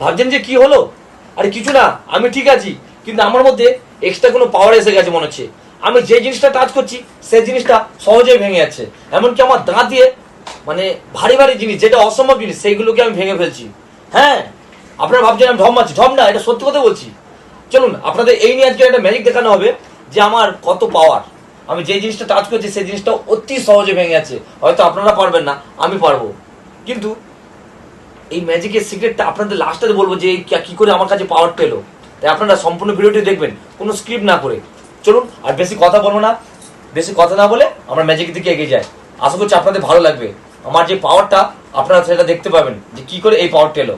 ভাবছেন যে কি হলো? আরে কিছু না, আমি ঠিক আছি, কিন্তু আমার মধ্যে এক্সট্রা কোনো পাওয়ার এসে গেছে মনে হচ্ছে। আমি যে জিনিসটা টাচ করছি সেই জিনিসটা সহজেই ভেঙে যাচ্ছে। এমনকি আমার দাঁত দিয়ে মানে ভারী ভারী জিনিস, যেটা অসম্ভব জিনিস, সেইগুলোকে আমি ভেঙে ফেলছি। হ্যাঁ আপনারা ভাবছেন আমি ঢম মারছি। ঢম না, এটা সত্যি কথা বলছি। চলুন, আপনাদের এই নিয়ে আজকে একটা ম্যাজিক দেখানো হবে যে আমার কত পাওয়ার আমি যে জিনিসটা টাচ করছি সেই জিনিসটা অতি সহজে ভেঙে যাচ্ছে। হয়তো আপনারা পারবেন না, আমি পারব। কিন্তু এই ম্যাজিকের সিক্রেটটা আপনাদের লাস্টে বলব যে কি করে আমার কাছে পাওয়ার পেল। তাই আপনারা সম্পূর্ণ ভিডিওটি দেখবেন কোনো স্ক্রিপ্ট না করে। চলুন আর বেশি কথা বলব না। বেশি কথা না বলে আমরা ম্যাজিকের দিকে এগিয়ে যাই। আশা করছি আপনাদের ভালো লাগবে। আমার যে পাওয়ারটা আপনারা সেটা দেখতে পাবেন যে কি করে এই পাওয়ারটা এলো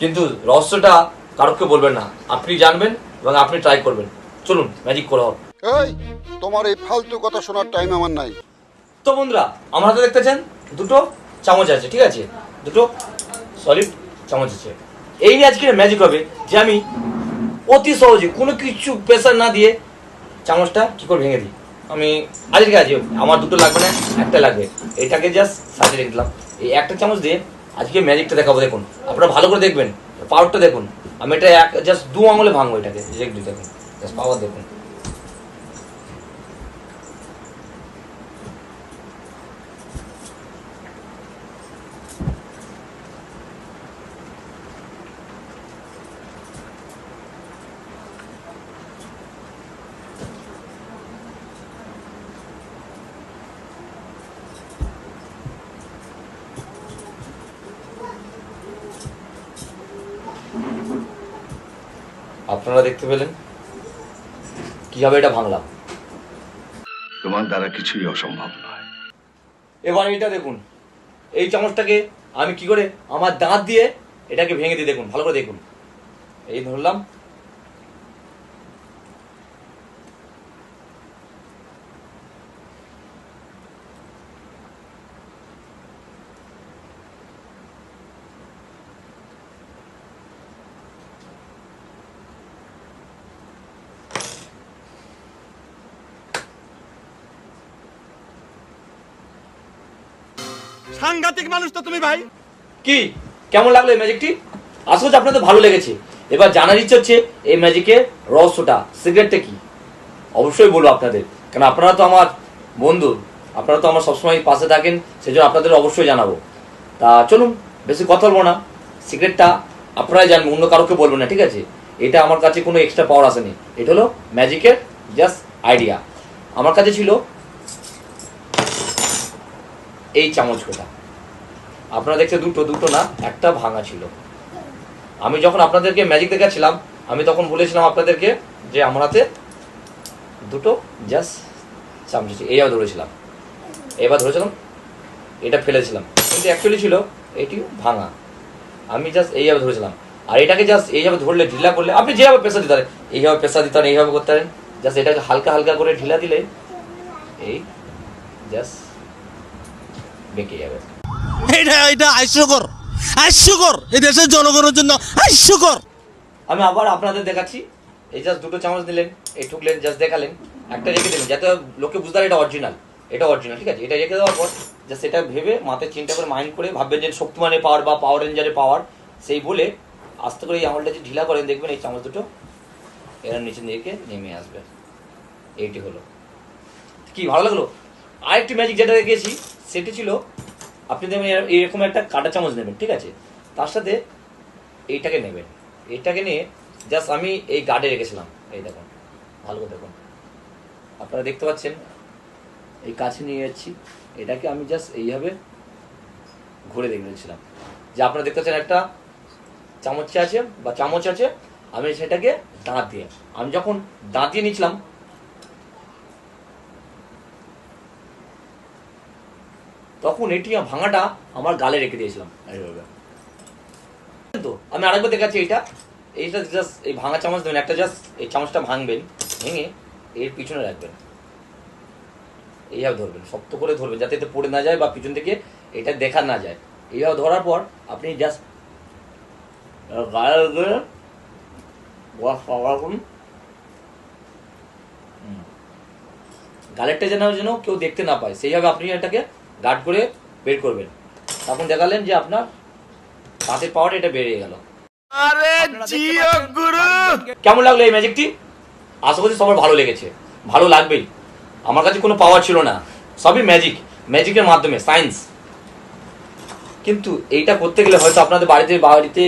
কিন্তু রহস্যটা কারোকে বলবেন না। আপনি জানবেন এবং আপনি ট্রাই করবেন। চলুন ম্যাজিক করা হোক এই তোমার এই ফালতু কথা শোনার টাইম আমার নাই। তো বন্ধুরা আমার হাতে দেখতেছেন দুটো চামচ আছে ঠিক আছে? দুটো সলিড চামচ আছে। এই নিয়ে আজকে ম্যাজিক হবে যে আমি অতি সহজে কোনো কিছু প্রেশার না দিয়ে চামচটা কি করে ভেঙে দিই। আমি আজকে আছে আমার দুটো লাগবে না, একটা লাগবে। এটাকে জাস্ট সাজিয়ে রেখে দিলাম। এই একটা চামচ দিয়ে আজকে ম্যাজিকটা দেখাবো, দেখুন। আপনারা ভালো করে দেখবেন পাওয়ারটা দেখুন। আমি এটা এক জাস্ট দু আঙুলে ভাঙবো এটাকে দেখুন। জাস্ট পাওয়ার দেখুন। আপনারা দেখতে পেলেন। কীভাবে এটা ভাঙলাম? তোমার দ্বারা কিছুই অসম্ভব নয়। এবার এটা দেখুন। এই চামচটাকে আমি কি করে আমার দাঁত দিয়ে এটাকে ভেঙে দিই দেখুন ভালো করে দেখুন। এই ধরলাম সাংঘাতিক মানুষ তো তুমি ভাই। কি? কেমন লাগল এই ম্যাজিকটি করছি আপনাদের ভালো লেগেছে। এবার জানার ইচ্ছে হচ্ছে, এই ম্যাজিকের রহস্যটা সিগারেটটা কি? অবশ্যই বলব আপনাদের। কারণ আপনারা তো আমার বন্ধু, আপনারা তো আমার সবসময় পাশে থাকেন, সেজন্য আপনাদের অবশ্যই জানাব। তা চলুন, বেশি কথা বলব না। সিগারেটটা আপনারাই জানবেন, অন্য কারোকে বলব না, ঠিক আছে? এটা আমার কাছে কোনো এক্সট্রা পাওয়ার আসেনি। এটা হলো ম্যাজিকের জাস্ট আইডিয়া আমার কাছে ছিল এই চামচ কোটা আপনারা দেখছে দুটো দুটো না, একটা ভাঙা ছিল। আমি যখন আপনাদেরকে ম্যাজিক দেখাচ্ছিলাম, আমি তখন বলেছিলাম আপনাদেরকে যে আমার হাতে দুটো জাস্ট চামচ। এইভাবে ধরেছিলাম। এবার ধরেছিলাম, এটা ফেলেছিলাম। কিন্তু অ্যাকচুয়ালি ছিল এটি ভাঙা। আমি জাস্ট এইভাবে ধরেছিলাম। আর এটাকে জাস্ট এইভাবে ধরলে, ঢিলা করলে, আপনি যেভাবে পেশা দিতে পারেন, এইভাবে পেশা দিতে পারেন, এইভাবে করতে পারেন। জাস্ট এটাকে হালকা হালকা করে ঢিলা দিলে, এই জাস্ট বেঁকে যাবে। এটা এটা হাস্যকর হাস্যকর। এই দেশের জনগণের জন্য হাস্যকর। আমি আবার আপনাদের দেখাচ্ছি। এই জাস্ট দুটো চামচ দিলেন এই ঠুকলেন জাস্ট দেখালেন একটা রেখে দিলেন যাতে লোকে বুঝতে পারে এটা অরিজিনাল এটা অরিজিনাল ঠিক আছে? এটা রেখে দেওয়ার পর জাস্ট এটা ভেবে মাথায় চিন্তা করে মাইন্ড করে ভাববেন যে শক্তিমানের পাওয়ার বা পাওয়ার রেঞ্জারের পাওয়ার সেই বলে আস্তে করে এই আঙুলটা যে ঢিলা করেন দেখবেন এই চামচ দুটো এরা নিচে দিকে নেমে আসবে। এইটি হলো। কি ভালো লাগল? আরেকটি ম্যাজিক যেটা দেখেছি সেটি ছিল আপনি দেখবেন এরকম একটা কাটা চামচ নেবেন, ঠিক আছে? তার সাথে এইটাকে নেবেন। এইটাকে নিয়ে জাস্ট আমি এই গার্ডে রেখেছিলাম। এই দেখুন, ভালো করে দেখুন। আপনারা দেখতে পাচ্ছেন, এই কাছে নিয়ে যাচ্ছি। এটাকে আমি জাস্ট এইভাবে ঘুরে দেখে নিয়েছিলাম যে আপনারা দেখতে পাচ্ছেন একটা চামচ আছে বা চামচ আছে, আমি সেটাকে দাঁত দিয়ে আমি যখন দাঁত দিয়ে নিয়েছিলাম তখন এটি ভাঙাটা আমার গালে রেখে দিয়েছিলাম। এইভাবে। তো আমি আরেকবার দেখাচ্ছি এইটা। এইটা জাস্ট এই ভাঙা চামচ দেবেন একটা জাস্ট এই চামচটা ভাঙবেন ভেঙে এর পিছনে রাখবেন। এইভাবে ধরবেন শক্ত করে ধরবেন যাতে এতে পড়ে না যায় বা পিছন থেকে এটা দেখা না যায়। এইভাবে ধরার পর আপনি জাস্ট গায়ে দিয়ে ওয়াশ পাওয়ার করুন গালেরটা যেন যেন কেউ দেখতে না পায় সেইভাবে আপনি এটাকে গার্ড করে বের করবেন। তখন দেখালেন যে আপনার দাঁতের পাওয়ার এটা বেড়ে গেল। কেমন লাগল এই ম্যাজিকটি আশা করছি সবার ভালো লেগেছে। ভালো লাগবেই। আমার কাছে কোনো পাওয়ার ছিল না। সবই ম্যাজিক ম্যাজিকের মাধ্যমে সায়েন্স কিন্তু এইটা করতে গেলে হয়তো আপনাদের বাড়িতে বাড়িতে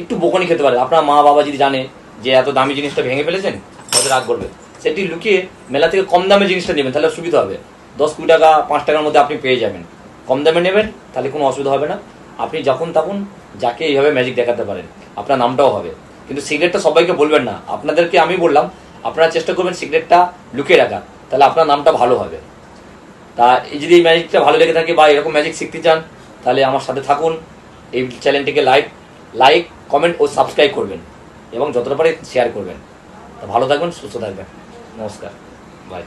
একটু বকনি খেতে পারে। আপনার মা বাবা যদি জানে যে এত দামি জিনিসটা ভেঙে ফেলেছেন হয়তো রাগ করবে। সেটি লুকিয়ে মেলা থেকে কম দামে জিনিসটা নেবেন তাহলে সুবিধা হবে। দশ কুড়ি টাকা, পাঁচ টাকার মধ্যে আপনি পেয়ে যাবেন। কম দামে নেবেন, তাহলে কোনো অসুবিধা হবে না। আপনি যখন তখন যাকে এইভাবে ম্যাজিক দেখাতে পারেন, আপনার নামটাও হবে। কিন্তু সিগারেটটা সবাইকে বলবেন না। আপনাদেরকে আমি বললাম, আপনারা চেষ্টা করবেন সিগারেটটা লুকিয়ে রাখা তাহলে আপনার নামটা ভালো হবে। তা যদি এই ম্যাজিকটা ভালো লেগে থাকে বা এরকম ম্যাজিক শিখতে চান, তাহলে আমার সাথে থাকুন, এই চ্যানেলটিকে লাইক লাইক কমেন্ট ও সাবস্ক্রাইব করবেন এবং যতটা পারে শেয়ার করবেন। তা ভালো থাকবেন, সুস্থ থাকবেন। নমস্কার। বাই